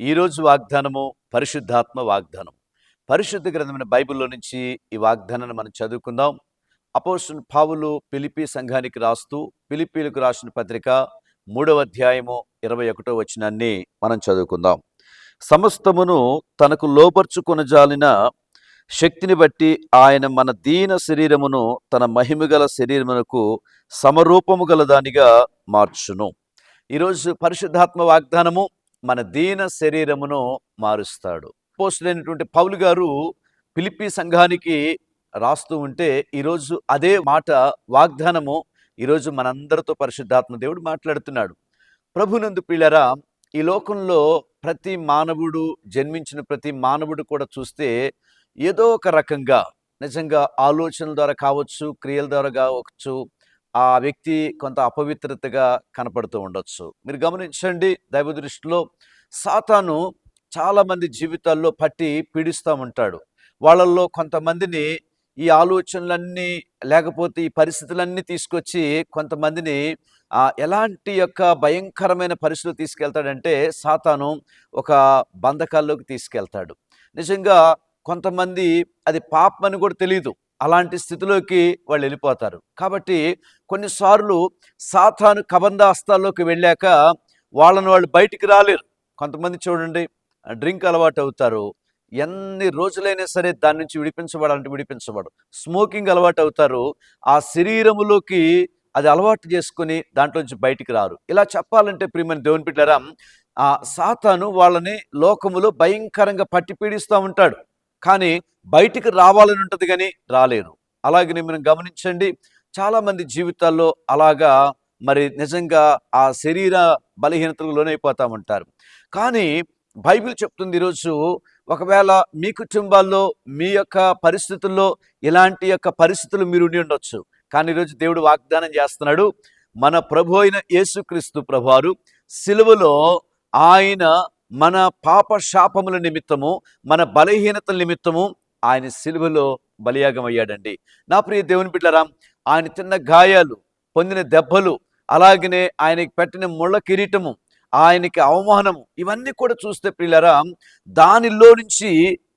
ఈరోజు వాగ్దానము పరిశుద్ధాత్మ వాగ్దానం. పరిశుద్ధ గ్రంథమైన బైబిల్లో నుంచి ఈ వాగ్దానాన్ని మనం చదువుకుందాం. అపోస్తుల పావులు పిలిపి సంఘానికి రాస్తూ పిలిపీలకు రాసిన పత్రిక మూడవ అధ్యాయము ఇరవై ఒకటో వచనాన్ని మనం చదువుకుందాం. సమస్తమును తనకు లోపర్చుకొనజాలిన శక్తిని బట్టి ఆయన మన దీన శరీరమును తన మహిమగల శరీరమునకు సమరూపము గల దానిగా మార్చును. ఈరోజు పరిశుద్ధాత్మ వాగ్దానము మన దీన శరీరమును మారుస్తాడు. పోస్టులైనటువంటి పౌలు గారు పిలిపి సంఘానికి రాస్తూ ఉంటే ఈరోజు అదే మాట వాగ్దానము ఈరోజు మనందరితో పరిశుద్ధాత్మ దేవుడు మాట్లాడుతున్నాడు. ప్రభునందు పిల్లరా ఈ లోకంలో ప్రతి మానవుడు జన్మించిన ప్రతి మానవుడు కూడా చూస్తే ఏదో ఒక రకంగా నిజంగా ఆలోచనల ద్వారా కావచ్చు క్రియల ద్వారా కావచ్చు ఆ వ్యక్తి కొంత అపవిత్రతగా కనపడుతూ ఉండొచ్చు. మీరు గమనించండి దైవ దృష్టిలో సాతాను చాలామంది జీవితాల్లో పట్టి పీడిస్తూ ఉంటాడు. వాళ్ళల్లో కొంతమందిని ఈ ఆలోచనలన్నీ లేకపోతే ఈ పరిస్థితులన్నీ తీసుకొచ్చి కొంతమందిని ఎలాంటి యొక్క భయంకరమైన పరిస్థితులు తీసుకెళ్తాడంటే సాతాను ఒక బంధకాల్లోకి తీసుకెళ్తాడు. నిజంగా కొంతమంది అది పాపం అని కూడా తెలియదు అలాంటి స్థితిలోకి వాళ్ళు వెళ్ళిపోతారు. కాబట్టి కొన్నిసార్లు సాతాను కబంధాస్తాల్లోకి వెళ్ళాక వాళ్ళని వాళ్ళు బయటికి రాలేరు. కొంతమంది చూడండి డ్రింక్ అలవాటు అవుతారు. ఎన్ని రోజులైనా సరే దాని నుంచి విడిపించబడాలంటే విడిపించబడు. స్మోకింగ్ అలవాటు అవుతారు. ఆ శరీరములోకి అది అలవాటు చేసుకుని దాంట్లో నుంచి బయటికి రారు. ఇలా చెప్పాలంటే ప్రియమైన దేవుని బిడ్డరా ఆ సాతాను వాళ్ళని లోకములో భయంకరంగా పట్టి పీడిస్తూ ఉంటాడు. కానీ బయటికి రావాలని ఉంటుంది కానీ రాలేరు. అలాగే మనం గమనించండి చాలామంది జీవితాల్లో అలాగా మరి నిజంగా ఆ శరీర బలహీనతలకు లోనైపోతూ ఉంటారు. కానీ బైబిల్ చెప్తుంది ఈరోజు ఒకవేళ మీ కుటుంబాల్లో మీ యొక్క పరిస్థితుల్లో ఇలాంటి యొక్క పరిస్థితులు మీరు ఉండి ఉండొచ్చు. కానీ ఈరోజు దేవుడు వాగ్దానం చేస్తున్నాడు మన ప్రభు అయిన యేసుక్రీస్తు ప్రభువారు సిలువలో ఆయన మన పాప శాపముల నిమిత్తము మన బలహీనతల నిమిత్తము ఆయన సిలువలో బలియాగం అయ్యాడండి నా ప్రియ దేవుని బిడ్డరా ఆయన తిన్న గాయాలు పొందిన దెబ్బలు అలాగనే ఆయనకి పెట్టిన ముళ్ళ కిరీటము ఆయనకి అవమానము ఇవన్నీ కూడా చూస్తే ప్రియులరా దానిలో నుంచి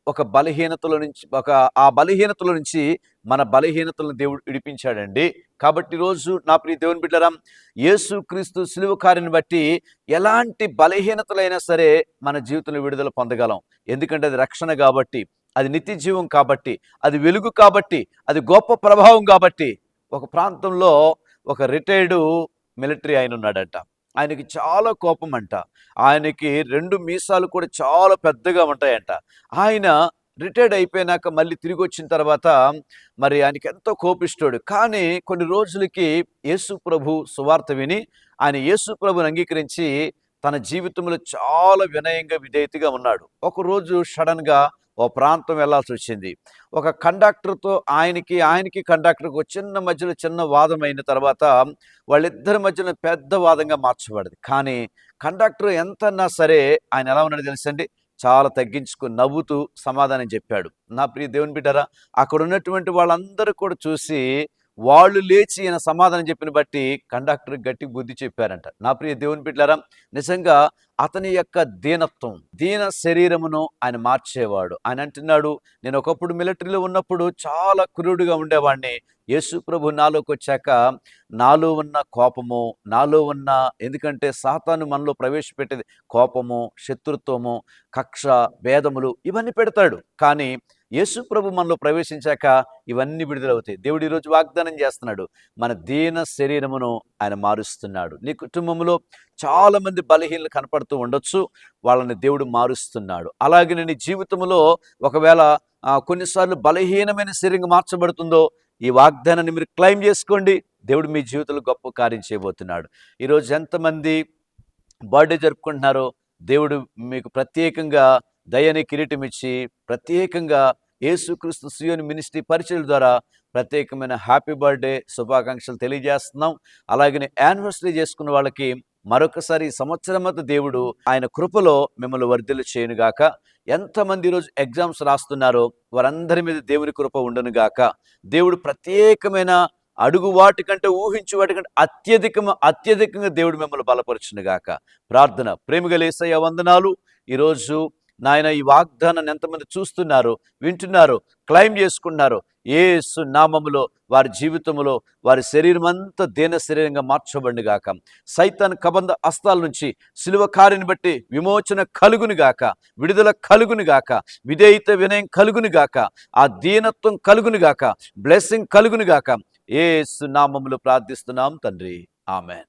ఒక బలహీనతలో నుంచి ఒక ఆ బలహీనతలో నుంచి మన బలహీనతలను దేవుడు విడిపించాడండి. కాబట్టి ఈరోజు నా ప్రియ దేవుని బిడ్డరా యేసు క్రీస్తు సిలువ కార్యని బట్టి ఎలాంటి బలహీనతలైనా సరే మన జీవితంలో విడుదల పొందగలం. ఎందుకంటే అది రక్షణ కాబట్టి అది నిత్య జీవం కాబట్టి అది వెలుగు కాబట్టి అది గొప్ప ప్రభావం కాబట్టి ఒక ప్రాంతంలో ఒక రిటైర్డు మిలిటరీ ఆయన ఉన్నాడట. ఆయనకి చాలా కోపం అంట ఆయనకి రెండు మీసాలు కూడా చాలా పెద్దగా ఉంటాయంట. ఆయన రిటైర్డ్ అయిపోయినాక మళ్ళీ తిరిగి వచ్చిన తర్వాత మరి ఆయనకి ఎంతో కోపిస్తాడు కానీ కొన్ని రోజులకి యేసు ప్రభు సువార్త విని ఆయన యేసు ప్రభుని అంగీకరించి తన జీవితంలో చాలా వినయంగా విధేయతగా ఉన్నాడు. ఒకరోజు సడన్గా ఓ ప్రాంతం వెళ్ళాల్సి వచ్చింది. ఒక కండక్టర్తో ఆయనకి ఆయనకి కండక్టర్కి చిన్న మధ్యలో చిన్న వాదం అయిన తర్వాత వాళ్ళిద్దరి మధ్యలో పెద్ద వాదంగా మార్చబడింది. కానీ కండక్టర్ ఎంతన్నా సరే ఆయన ఎలా ఉన్నాడు తెలుసండి? చాలా తగ్గించుకుని నవ్వుతూ సమాధానం చెప్పాడు. నా ప్రియ దేవుని బిడ్డరా అక్కడ ఉన్నటువంటి వాళ్ళందరూ కూడా చూసి వాళ్ళు లేచి ఈయన సమాధానం చెప్పిన బట్టి కండక్టర్ గట్టి బుద్ధి చెప్పారంట. నా ప్రియ దేవుని బిడ్డలారా నిజంగా అతని యొక్క దీనత్వం దీన శరీరమును ఆయన మార్చేవాడు. ఆయన అంటున్నాడు నేను ఒకప్పుడు మిలిటరీలో ఉన్నప్పుడు చాలా క్రూరుడుగా ఉండేవాడిని. యేసు ప్రభు నాలోకి వచ్చాక నాలో ఉన్న కోపము నాలో ఉన్న ఎందుకంటే సాతాను మనలో ప్రవేశపెట్టేది కోపము శత్రుత్వము కక్ష భేదములు ఇవన్నీ పెడతాడు. కానీ యేసు ప్రభు మనలో ప్రవేశించాక ఇవన్నీ విడుదలవుతాయి. దేవుడు ఈరోజు వాగ్దానం చేస్తున్నాడు. మన దీన శరీరమును ఆయన మారుస్తున్నాడు. నీ కుటుంబంలో చాలామంది బలహీనలు కనపడుతూ ఉండొచ్చు. వాళ్ళని దేవుడు మారుస్తున్నాడు. అలాగే నీ జీవితంలో ఒకవేళ కొన్నిసార్లు బలహీనమైన శరీరం మార్చబడుతుందో ఈ వాగ్దానాన్ని మీరు క్లెయిమ్ చేసుకోండి. దేవుడు మీ జీవితంలో గొప్ప కార్యం చేయబోతున్నాడు. ఈరోజు ఎంతమంది బర్త్డే జరుపుకుంటున్నారో దేవుడు మీకు ప్రత్యేకంగా దయని కిరీటం ఇచ్చి ప్రత్యేకంగా యేసుక్రీస్తు సియోని మినిస్ట్రీ పరిచయం ద్వారా ప్రత్యేకమైన హ్యాపీ బర్త్డే శుభాకాంక్షలు తెలియజేస్తున్నాం. అలాగే యానివర్సరీ చేసుకున్న వాళ్ళకి మరొకసారి ఈ సంవత్సరం దేవుడు ఆయన కృపలో మిమ్మల్ని వర్ధిలు చేయనుగాక. ఎంతమంది ఈరోజు ఎగ్జామ్స్ రాస్తున్నారో వారందరి మీద దేవుని కృప ఉండనుగాక. దేవుడు ప్రత్యేకమైన అడుగు వాటికంటే ఊహించు వాటికంటే అత్యధికమ అత్యధికంగా దేవుడు మిమ్మల్ని బలపరచునుగాక. ప్రార్థన ప్రేమిగలేసయ్య వందనాలు. ఈరోజు నాయన ఈ వాగ్దానాన్ని ఎంతమంది చూస్తున్నారు వింటున్నారు క్లైమ్ చేసుకున్నారు ఏసు నామములో వారి జీవితంలో వారి శరీరం అంతా దేన శరీరంగా మార్చబడి గాక. సైతాన్ కబంధ అస్తాల నుంచి సిలువ కారిని బట్టి విమోచన కలుగును గాక విడుదల కలుగును గాక విధేయత వినయం కలుగును గాక ఆ దీనత్వం కలుగును గాక బ్లెస్సింగ్ కలుగును గాక. ఏసు నామములు ప్రార్థిస్తున్నాం తండ్రి. ఆమెన్.